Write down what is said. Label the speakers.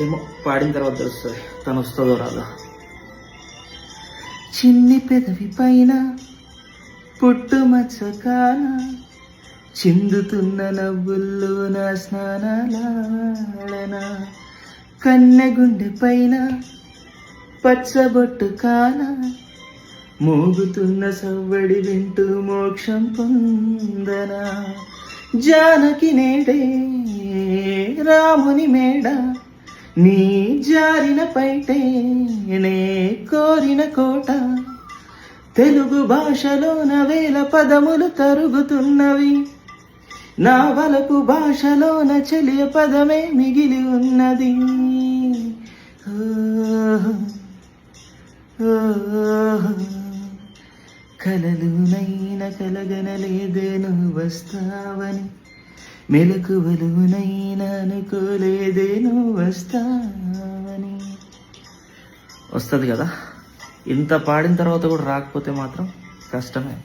Speaker 1: ఏమో పాడిన తర్వాత తెలుస్తుంది. తను వస్తుందో రాదో. చిన్ని పెదవి పైన పుట్టుమచ్చ కాన చిందుతున్న నవ్వుల్లో నా స్నానాలాడన కన్నె గుండె పైన పచ్చబొట్టు కాన మోగుతున్న సవ్వడి వింటూ మోక్షం పొందనా. జానకి నేడే రాముని మేడ నీ జారిన పైటే నే కోరిన కోట. తెలుగు భాషలోన వేల పదములు తరుగుతున్నవి. నా వలపు భాషలోన చెలియ పదమే మిగిలి ఉన్నది. కలలునైన కలగనలేదేను వస్తావని మెలకువలునైనా అనుకోలేదేను వస్తావని వస్తుంది కదా? ఇంత పాడిన తర్వాత కూడా రాకపోతే మాత్రం కష్టమే.